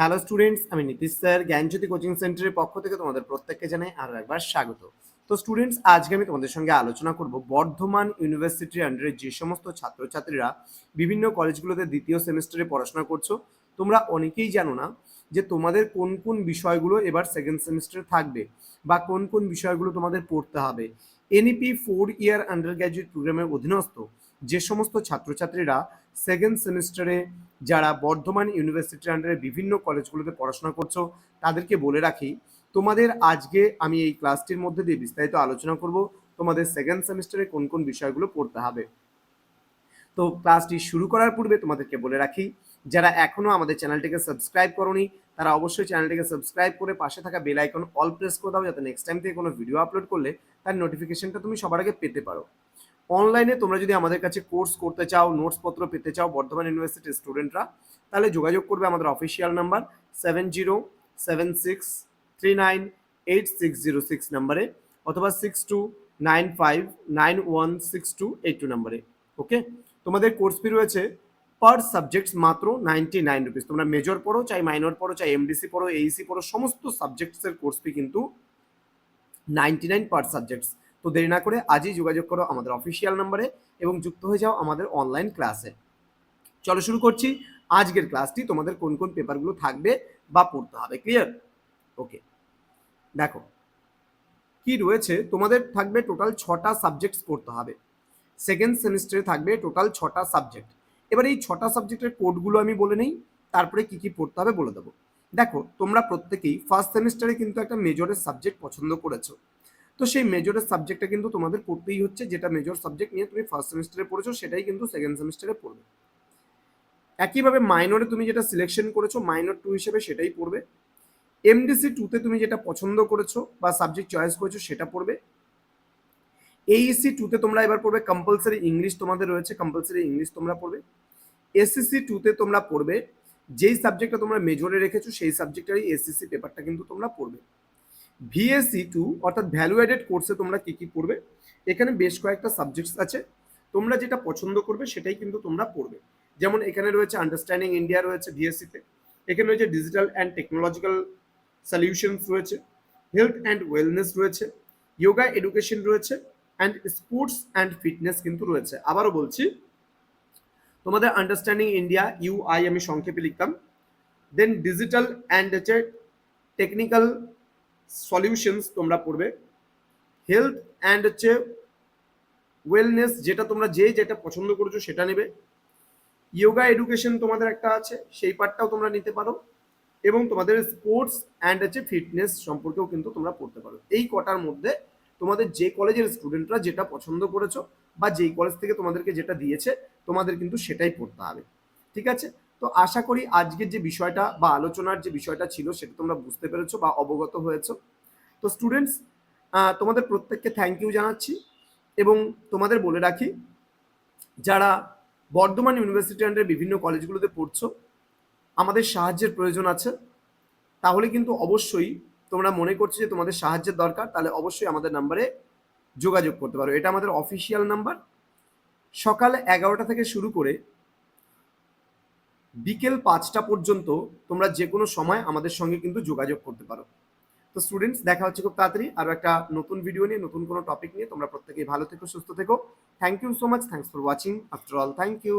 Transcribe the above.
Hello students আমি Nitish sir, জ্ঞানজ্যোতি coaching সেন্টারের পক্ষ থেকে তোমাদের প্রত্যেককে জানাই আরও একবার স্বাগত। তো স্টুডেন্টস আজকে আমি তোমাদের সঙ্গে আলোচনা করব বর্ধমান ইউনিভার্সিটির আন্ডারে যে সমস্ত ছাত্রছাত্রীরা বিভিন্ন কলেজগুলোতে দ্বিতীয় সেমিস্টারে পড়াশোনা করছ, তোমরা অনেকেই জানো না যে তোমাদের কোন কোন বিষয়গুলো এবার সেকেন্ড সেমিস্টারে থাকবে বা কোন কোন বিষয়গুলো তোমাদের পড়তে হবে। NEP four year under graduate প্রোগ্রামের অধীনস্থ যে সমস্ত ছাত্রছাত্রীরা সেকেন্ড সেমিস্টারে যারা বর্ধমান ইউনিভার্সিটির আন্ডারে বিভিন্ন কলেজগুলোতে পড়াশোনা করছ, তাদেরকে বলে রাখি, তোমাদের আজকে আমি এই ক্লাসটির মধ্যে দিয়ে বিস্তারিত আলোচনা করব, তোমাদের সেকেন্ড সেমিস্টারে কোন কোন বিষয়গুলো পড়তে হবে। তো ক্লাসটি শুরু করার পূর্বে তোমাদেরকে বলে রাখি, যারা এখনও আমাদের চ্যানেলটিকে সাবস্ক্রাইব করনি, তারা অবশ্যই চ্যানেলটিকে সাবস্ক্রাইব করে পাশে থাকা বেল আইকন অল প্রেস করে দাও, যাতে নেক্সট টাইম থেকে কোনো ভিডিও আপলোড করলে তার নোটিফিকেশনটা তুমি সবার আগে পেতে পারো। অনলাইনে তোমরা যদি আমাদের কাছে কোর্স করতে চাও নোটসপত্র পেতে চাও বর্ধমান ইউনিভার্সিটির স্টুডেন্টরা তাহলে যোগাযোগ করবে আমাদের official number seven zero seven six three nine eight six zero six নাম্বারে অথবা six two nine five nine one six two eight two নাম্বারে ওকে তোমাদের কোর্স ফি রয়েছে পার সাবজেক্টস মাত্র নাইনটি নাইন রুপিস তোমরা মেজর পড়ো, চাই minor পড়ো, চাই এমডিসি পড়ো এইসি পড়ো, সমস্ত সাবজেক্টসের কোর্স ফি কিন্তু নাইনটি নাইন পার সাবজেক্টস তো দেরি না করে আজই যোগাযোগ করো আমাদের অফিসিয়াল নাম্বারে এবং যুক্ত হয়ে যাও আমাদের অনলাইন ক্লাসে চলো শুরু করছি। আজকের ক্লাসটি তোমাদের কোন কোন পেপারগুলো থাকবে বা পড়তে হবে ক্লিয়ার ওকে দেখো, কি রয়েছে? তোমাদের থাকবে টোটাল ছটা সাবজেক্টস পড়তে হবে। সেকেন্ড সেমিস্টারে থাকবে টোটাল ছটা সাবজেক্ট এবার এই ছটা সাবজেক্টের কোডগুলো আমি বলে নেই, তারপরে কি কি পড়তে হবে বলে দেবো। দেখো, তোমরা প্রত্যেকেই ফার্স্ট সেমিস্টারে কিন্তু একটা মেজরের সাবজেক্ট পছন্দ করেছ। তো সেই মেজরের সাবজেক্টটা কিন্তু তোমাদের পড়তেই হচ্ছে, যেটা মেজর সাবজেক্ট নিয়ে তুমি ফার্স্ট সেমিস্টারে পড়েছো, সেটাই কিন্তু সেকেন্ড সেমিস্টারে পড়বে। একইভাবে মাইনরে তুমি যেটা সিলেকশন করেছ মাইনর টু হিসেবে সেটাই পড়বে। এমডিসি টুতে তুমি যেটা পছন্দ করেছ বা সাবজেক্ট চয়েস করেছ, সেটা পড়বে। এইসি টুতে তোমরা এবার পড়বে কম্পালসারি ইংলিশ তোমাদের রয়েছে কম্পালসারি ইংলিশ তোমরা পড়বে। এসএসসি টুতে তোমরা পড়বে, যেই সাবজেক্টটা তোমরা মেজরে রেখেছো, সেই সাবজেক্টেরই এসএসসি পেপারটা কিন্তু তোমরা পড়বে। ভিএসসি টু অর্থাৎ ভ্যালু অ্যাডেড কোর্সে তোমরা কী কী পড়বে? এখানে বেশ কয়েকটা সাবজেক্টস আছে। তোমরা যেটা পছন্দ করবে সেটাই কিন্তু তোমরা পড়বে। যেমন এখানে রয়েছে আন্ডারস্ট্যান্ডিং ইন্ডিয়া রয়েছে ভিএসসিতে এখানে রয়েছে ডিজিটাল অ্যান্ড টেকনোলজিক্যাল সলিউশনস রয়েছে। হেলথ অ্যান্ড ওয়েলনেস রয়েছে। যোগা এডুকেশন রয়েছে। অ্যান্ড স্পোর্টস অ্যান্ড ফিটনেস কিন্তু রয়েছে। আবারও বলছি, তোমাদের আন্ডারস্ট্যান্ডিং ইন্ডিয়া ইউআই আমি সংক্ষেপে লিখতাম। দেন ডিজিটাল অ্যান্ড হচ্ছে টেকনিক্যাল সলিউশনস তোমরা পড়বে। হেলথ অ্যান্ড হচ্ছে ওয়েলনেস যেটা তোমরা যে যেটা পছন্দ করেছ সেটা নেবে। ইয়োগা এডুকেশন তোমাদের একটা আছে, সেই পার্টটাও তোমরা নিতে পারো। এবং তোমাদের স্পোর্টস অ্যান্ড হচ্ছে ফিটনেস সম্পর্কেও কিন্তু তোমরা পড়তে পারো। এই কটার মধ্যে তোমাদের যে কলেজের স্টুডেন্টরা যেটা পছন্দ করেছ বা যেই কলেজ থেকে তোমাদেরকে যেটা দিয়েছে, তোমাদের কিন্তু সেটাই পড়তে হবে। ঠিক আছে? তো আশা করি আজকের যে বিষয়টা বা আলোচনার যে বিষয়টা ছিল সেটা তোমরা বুঝতে পেরেছ বা অবগত হয়েছো। তো স্টুডেন্টস তোমাদের প্রত্যেককে থ্যাংক ইউ জানাচ্ছি এবং তোমাদের বলে রাখি, যারা বর্ধমান ইউনিভার্সিটি আন্ডারে বিভিন্ন কলেজগুলোতে পড়ছো, আমাদের সাহায্যের প্রয়োজন আছে। তাহলে কিন্তু অবশ্যই তোমরা মনে করছ যে তোমাদের সাহায্যের দরকার, তাহলে অবশ্যই আমাদের নাম্বারে যোগাযোগ করতে পারো। এটা আমাদের অফিসিয়াল নাম্বার সকাল এগারোটা থেকে শুরু করে বিকেল পাঁচটা পর্যন্ত তোমরা যে কোনো সময় আমাদের সঙ্গে কিন্তু যোগাযোগ করতে পারো। তো স্টুডেন্টস দেখা হচ্ছে খুব তাড়াতাড়ি। আরও একটা নতুন ভিডিও নিয়ে, নতুন কোনো টপিক নিয়ে। তোমরা প্রত্যেকেই ভালো থেকো, সুস্থ থেকো। Thank you so much thanks for watching after all thank you